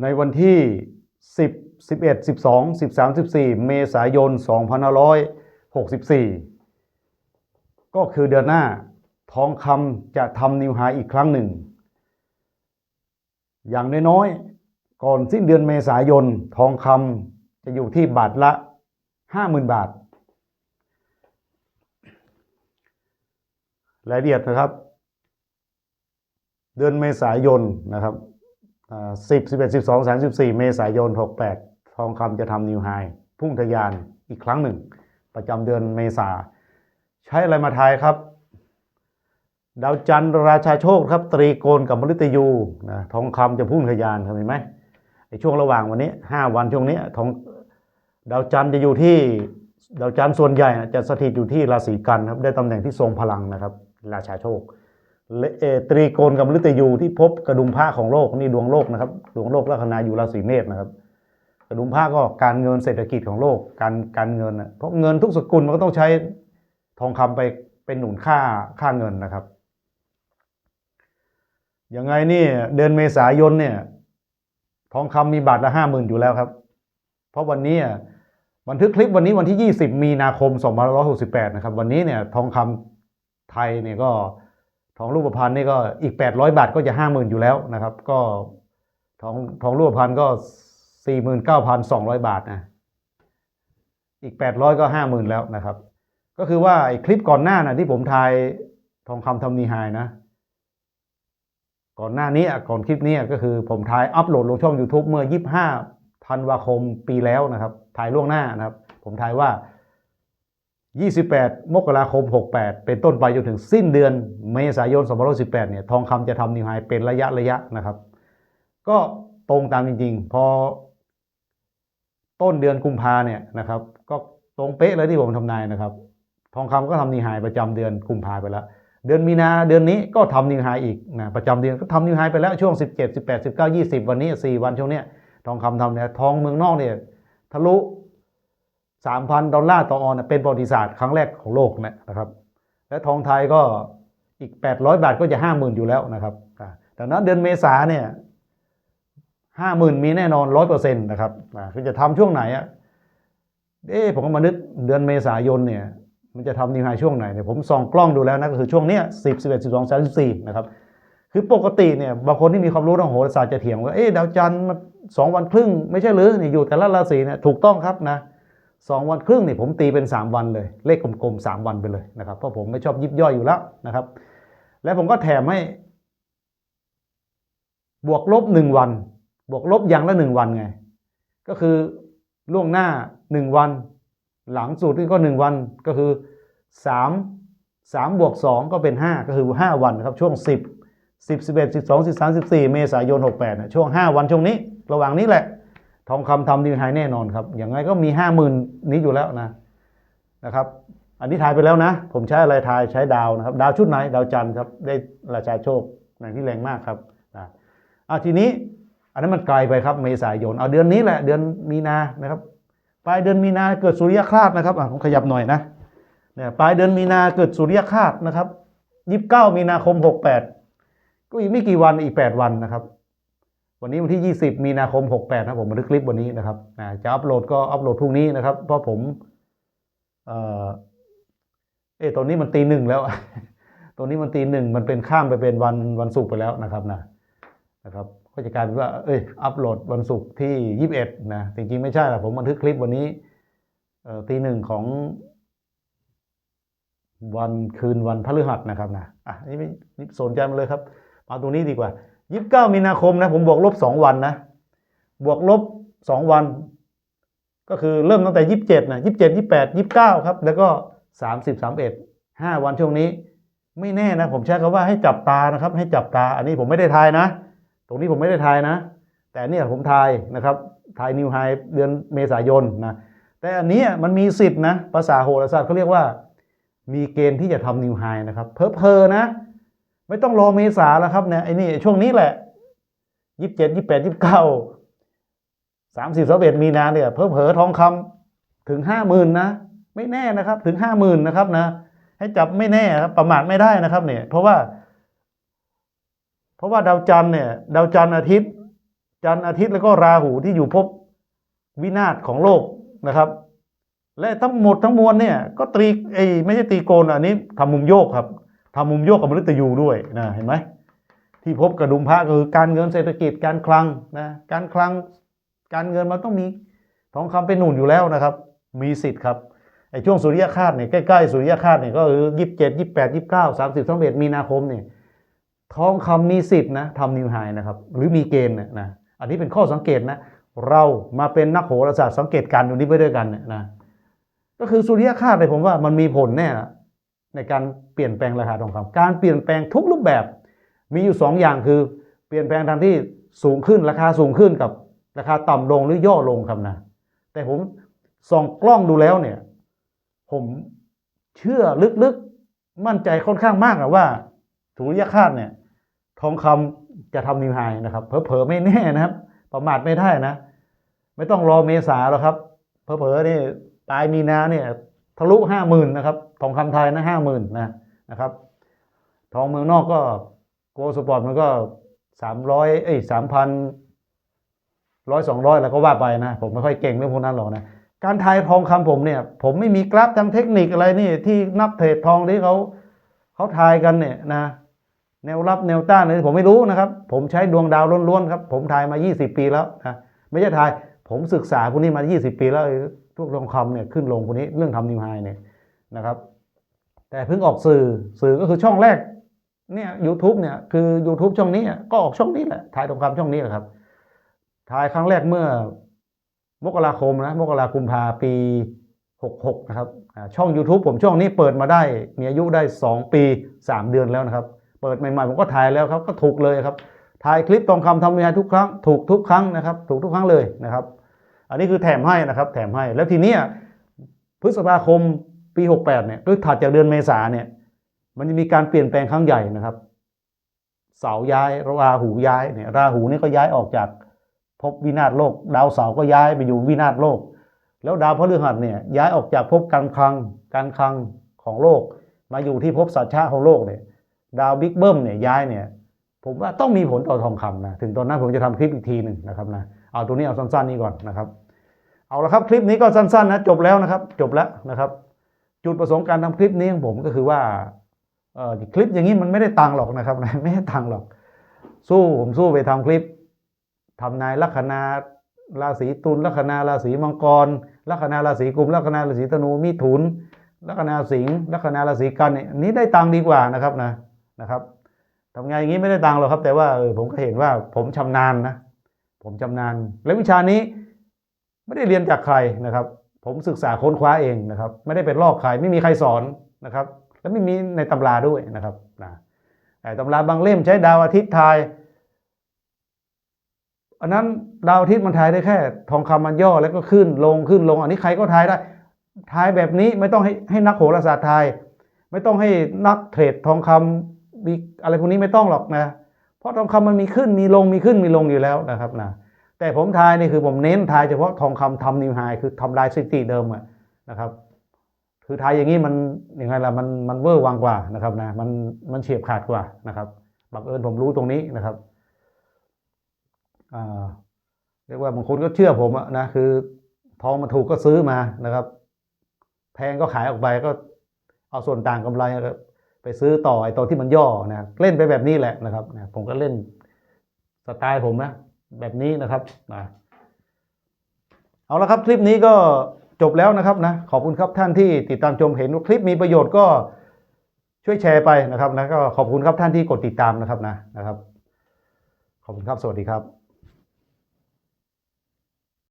ในวันที่ 10 11 12 13 14 เมษายน 2564 ก็คือเดือนหน้าทองคำจะทำนิวไฮอีกครั้งหนึ่ง อย่างน้อยๆ ก่อนสิ้นเดือนเมษายน ทองคำจะอยู่ที่บาทละ 50,000 บาท รายละเอียดนะครับ เดือนเมษายนนะครับ สิบสิบเอ็ดสิบสองสามสิบสี่เมษายนหกแปดทองคำจะทำนิวไฮพุ่งทะยานอีกครั้งหนึ่ง ประจำเดือนเมษา ใช้อะไรมาทายครับ ดาวจันทร์ราชาโชคครับ ตรีโกณกับมฤตยูนะทองคำจะพุ่งทะยานเห็นไหมไอช่วงระหว่างวันนี้ห้าวันช่วงนี้ทองดาวจันทร์จะอยู่ที่ดาวจันทร์ส่วนใหญ่นะจะสถิตอยู่ที่ราศีกันครับได้ตำแหน่งที่ทรงพลังนะครับ ราชาโชค ตรีโกณกับฤตยูที่พบกระดุมผ้าของโลกนี่ดวงโลกนะครับ ดวงโลกลัคนาอยู่ราศีเมษนะครับ กระดุมผ้าก็การเงินเศรษฐกิจของโลกการการเงินนะเพราะเงินทุกสกุลมันก็ต้องใช้ทองคำไปเป็นหนุนค่าค่าเงินนะครับยังไงนี่เดือนเมษายนเนี่ยทองคำมีบาทละห้าหมื่นอยู่แล้วครับ เพราะวันนี้บันทึกคลิปวันนี้วันที่ 20 มีนาคม2568 นะครับ วันนี้เนี่ยทองคำไทยเนี่ยก็ ทองรูปพรรณนี่ก็อีก 800 บาทก็จะ 50,000 อยู่แล้วนะครับ ก็ทองทองรูปพรรณก็ 49,200 บาทนะอีก 800 ก็ 50,000 แล้วนะครับ ก็คือว่าไอ้คลิปก่อนหน้านะที่ผมทายทองคำทำนีไฮนะ ก่อนหน้านี้ก่อนคลิปนี้ก็คือผมทายอัปโหลดลงช่อง YouTube เมื่อ 25ธันวาคมปีแล้วนะครับทายล่วงหน้านะครับ ผมทายว่า 28 มกราคม 68 เป็นต้นไปจนถึงสิ้นเดือนเมษายน2518เนี่ยทองคำจะทำนิวไฮเป็นระยะระยะนะครับ ก็ตรงตามจริง ๆ พอต้นเดือนกุมภาเนี่ยนะครับ ก็ตรงเป๊ะเลยที่ผมทำนายนะครับ ทองคำก็ทำนิวไฮประจำเดือนกุมภาไปแล้วเดือนมีนาเดือนนี้ก็ทำนิวไฮอีกนะประจำเดือนก็ทำนิวไฮไปแล้วช่วง 17 18 19 20 วันนี้ 4 วันช่วงเนี้ยทองคำทำเนี่ยทองเมืองนอกเนี่ยทะลุ 3,000 ดอลลาร์ต่อออนเป็นประวัติศาสตร์ครั้งแรกของโลกนะครับ และทองไทยก็อีก 800 บาทก็จะ 50,000 อยู่แล้วนะครับอ่าดังนั้นเดือนเมษาเนี่ย50,000มีแน่นอน100%นะครับคือจะทำช่วงไหนอะเอ๊ะผมก็มานึกเดือนเมษายนเนี่ย มันจะทำนิวไฮช่วงไหนเนี่ยผมส่องกล้องดูแล้วนะก็คือช่วงเนี้ย10 11 12 34นะครับ คือปกติเนี่ยบางคนที่มีความรู้ทางโหราศาสตร์จะเถียงว่าเอ๊ะดาวจันทร์มันสองวันครึ่ง ไม่ใช่หรือเนี่ยอยู่แต่ละราศีเนี่ยถูกต้องครับนะ สองวันครึ่งนี่ผมตีเป็น 3 วันเลย เลขกลมๆ3วันไปเลยนะครับ เพราะผมไม่ชอบยิบย่อยอยู่แล้วนะครับ และผมก็แถมให้ บวกลบ 1 วัน บวกลบอย่างละ 1 วันไง ก็คือล่วงหน้า 1 วัน หลังสุดนี่ก็ 1 วันก็คือ 3 3บวก2ก็เป็น 5 ก็คือ 5 วันครับช่วง 10 10 11 12 13 14 เมษายน 68นะช่วง 5 วันช่วงนี้ ระหว่างนี้แหละ ทองคำทำนิวไฮแน่นอนครับ อย่างไรก็มีห้าหมื่นนี้อยู่แล้วนะนะครับ อันนี้ทายไปแล้วนะ ผมใช้อะไรทายใช้ดาวนะครับ ดาวชุดไหน ดาวจันทร์ครับ ได้ราชาโชคแรงที่แรงมากครับนะเอาทีนี้อันนั้นมันไกลไปครับเมษายน เอาเดือนนี้แหละเดือนมีนานะครับ ปลายเดือนมีนาเกิดสุริยคราสนะครับอะผมขยับหน่อยนะเนี่ยปลายเดือนมีนาเกิดสุริยคราสนะครับยี่สิบเก้ามีนาคมหกแปดก็อีกไม่กี่วันอีกแปดวันนะครับ วันนี้วันที่ 20 มีนาคม 68 นะผมบันทึกคลิปวันนี้นะครับนะจะอัปโหลดก็อัปโหลดพรุ่งนี้นะครับ เพราะผม เอ่อเอตอนนี้มันตีหนึ่งแล้ว ตอนนี้มันตีหนึ่งมันเป็นข้ามไปเป็นวันวันศุกร์ไปแล้วนะครับนะนะครับ ก็จะกลายเป็นว่า เอ้ย อัปโหลดวันศุกร์ที่ 21 นะจริงๆไม่ใช่หรอกผมบันทึกคลิปวันนี้ตีหนึ่งของวันคืนวันพฤหัสนะครับนะอะนี่ไม่สนใจมาเลยครับ มาตรงนี้ดีกว่า ยี่สิบเก้ามีนาคมนะผมบวกลบสองวันนะบวกลบสองวัน ก็คือเริ่มตั้งแต่ยี่สิบเจ็ดนะยี่สิบเจ็ดยี่แปดยี่สิบเก้าครับ แล้วก็สามสิบสามเอ็ดห้าวันช่วงนี้ ไม่แน่นะ ผมใช้คำว่าให้จับตานะครับ ให้จับตา อันนี้ผมไม่ได้ทายนะ ตรงนี้ผมไม่ได้ทายนะ แต่เนี่ยผมทายนะครับทายนิวไฮเดือนเมษายนนะแต่อันนี้มันมีสิทธินะภาษาโหราศาสตร์เขาเรียกว่า มีเกณฑ์ที่จะทำนิวไฮนะครับเพอเพอนะ ไม่ต้องรอเมษาแล้วครับเนี่ยไอ้นี่ช่วงนี้แหละยี่สิบเจ็ดยี่สิบแปดยี่สิบเก้าสามสิบสเอ็ดมีนาเนี่ยเพิ่มเผอทองคำถึงห้าหมื่นนะ ไม่แน่นะครับ ถึงห้าหมื่นนะครับนะ ให้จับไม่แน่ครับประมาทไม่ได้นะครับเนี่ย เพราะว่า เพราะว่าดาวจันทร์เนี่ย ดาวจันทร์อาทิตย์ จันทร์อาทิตย์แล้วก็ราหูที่อยู่ภพวินาศของโลกนะครับ และทั้งหมดทั้งมวลเนี่ย ก็ตรีไอ้ไม่ใช่ตีโกนอันนี้ทำมุมโยกครับ ทำมุมโยกกับมฤตยูด้วยนะเห็นไหมที่พบกระดุมพระก็คือการเงินเศรษฐกิจการคลังนะการคลังการเงินมันต้องมีทองคำเป็นหนุนอยู่แล้วนะครับ มีสิทธิ์ครับไอ้ช่วงสุริยคราสเนี่ยใกล้ๆสุริยคราสเนี่ยก็คือยี่สิบเจ็ดยี่สิบแปดยี่สิบเก้าสามสิบสามเอ็ดมีนาคมเนี่ยทองคำมีสิทธิ์นะทำนิวไฮนะครับ หรือมีเกณฑ์นะนะอันนี้เป็นข้อสังเกตนะ เรามาเป็นนักโหราศาสตร์สังเกตการณ์ตรงนี้ไปด้วยกันเนี่ยนะก็คือสุริยคราสเนี่ยผมว่ามันมีผลแน่นะ ในการเปลี่ยนแปลงราคาทองคำการเปลี่ยนแปลงทุกรูปแบบมีอยู่สองอย่างคือ เปลี่ยนแปลงทางที่สูงขึ้นราคาสูงขึ้นกับราคาต่ำลงหรือย่อลงครับนะแต่ผมส่องกล้องดูแล้วเนี่ย ผมเชื่อลึกๆมั่นใจค่อนข้างมากอะว่าสุริยคาสเนี่ย ทองคำจะทำนิวไฮนะครับเผลอๆไม่แน่นะครับ ประมาทไม่ได้นะ ไม่ต้องรอเมษาหรอกครับเผลอๆนี่ปลายมีนาเนี่ย ทะลุห้าหมื่นนะครับ ทองคำไทยนะห้าหมื่นนะนะครับ ทองเมืองนอกก็โกลสปอร์ตมันก็สามร้อยเอ้ยสามพันร้อยสองร้อยแล้วก็ว่าไปนะ ผมไม่ค่อยเก่งเรื่องพวกนั้นหรอกนะการทายทองคำผมเนี่ย ผมไม่มีกราฟทางเทคนิคอะไรนี่ ที่นักเทรดทองที่เขาเขาทายกันเนี่ยนะ แนวรับแนวต้านอะไรผมไม่รู้นะครับ ผมใช้ดวงดาวล้วนๆครับ ผมทายมา 20 ปีแล้วนะไม่ใช่ทาย ผมศึกษาพวกนี้มา 20 ปีแล้ว ทุกทองคำเนี่ยขึ้นลงพวกนี้เรื่องทำนิวไฮเนี่ยนะครับ แต่เพิ่งออกสื่อสื่อก็คือช่องแรกเนี่ย YouTube เนี่ยคือ YouTube ช่องนี้ก็ออกช่องนี้แหละทายทองคำช่องนี้แหละครับทายครั้งแรกเมื่อมกราคมนะมกราคมภาปี66นะครับช่อง YouTube ผมช่องนี้เปิดมาได้ มีอายุได้ 2 ปี 3 เดือนแล้วนะครับ เปิดใหม่ๆผมก็ถ่ายแล้วครับก็ถูกเลยครับถ่ายคลิปทองคำทำนิวไฮทุกครั้งถูกทุกครั้งนะครับ ถูกทุกครั้งเลยนะครับ อันนี้คือแถมให้นะครับ แถมให้ แล้วทีนี้พฤษภาคมปี 68 เนี่ยคือถัดจากเดือนเมษาเนี่ย มันจะมีการเปลี่ยนแปลงครั้งใหญ่นะครับ เสาย้ายราหูย้ายเนี่ยราหูนี่ก็ย้ายออกจากภพวินาศโลก ดาวเสาร์ก็ย้ายไปอยู่วินาศโลก แล้วดาวพฤหัสเนี่ยย้ายออกจากภพการคลังการคลังของโลก มาอยู่ที่ภพสัจฉะของโลกเนี่ย ดาวบิ๊กเบิ้มเนี่ยย้ายเนี่ย ผมว่าต้องมีผลต่อทองคำนะ ถึงตอนนั้นผมจะทำคลิปอีกทีหนึ่งนะครับนะ เอาตัวนี้เอาสั้นๆนี้ก่อนนะครับ เอาละครับคลิปนี้ก็สั้นๆนะจบแล้วนะครับ จบแล้วนะครับ จุดประสงค์การทำคลิปนี้ของผมก็คือว่าเอ่อคลิปอย่างนี้มันไม่ได้ตังหรอกนะครับนะไม่ได้ตังหรอก สู้ผมสู้ไปทำคลิปทำนายลัคนาราศีตุลลัคนาราศีมังกรลัคนาราศีกุมลัคนาราศีธนูมิถุนลัคนาสิงห์ลัคนาราศีกันเนี่ยนี้ได้ตังดีกว่านะครับนะนะครับทำไงอย่างนี้ไม่ได้ตังหรอกครับ แต่ว่าเออผมก็เห็นว่าผมชำนาญนะผมชำนาญ และวิชานี้ ไม่ได้เรียนจากใครนะครับ ผมศึกษาค้นคว้าเองนะครับ ไม่ได้เป็นลอกใครไม่มีใครสอนนะครับ และไม่มีในตำราด้วยนะครับนะแต่ตำราบางเล่มใช้ดาวอาทิตย์ทายอันนั้นดาวอาทิตย์มันทายได้แค่ ทองคำมันย่อแล้วก็ขึ้นลงขึ้นลง อันนี้ใครก็ทายได้ทายแบบนี้ไม่ต้องให้ให้นักโหราศาสตร์ทายไม่ต้องให้นักเทรดทองคำมีอะไรพวกนี้ไม่ต้องหรอกนะ เพราะทองคำมันมีขึ้นมีลงมีขึ้นมีลงอยู่แล้วนะครับนะ แต่ผมทายนี่คือผมเน้นทายเฉพาะทองคำทำนิวไฮคือทำลายสถิติเดิมอะนะครับ คือทายอย่างนี้มันยังไงล่ะมันมันเวอร์วังกว่านะครับนะมันมันเฉียบขาดกว่านะครับบังเอิญผมรู้ตรงนี้นะครับเรียกว่าบางคนก็เชื่อผมอะนะคือ ทองมันถูกก็ซื้อมานะครับ แพงก็ขายออกไปก็เอาส่วนต่างกำไรไปซื้อต่อไอ้ตัวที่มันย่อนะเล่นไปแบบนี้แหละนะครับนะผมก็เล่นสไตล์ผมนะ แบบนี้นะครับนะเอาละครับคลิปนี้ก็จบแล้วนะครับนะขอบคุณครับท่านที่ติดตามชมเห็นว่าคลิปมีประโยชน์ก็ช่วยแชร์ไปนะครับนะก็ขอบคุณครับท่านที่กดติดตามนะครับนะนะครับ ขอบคุณครับสวัสดีครับ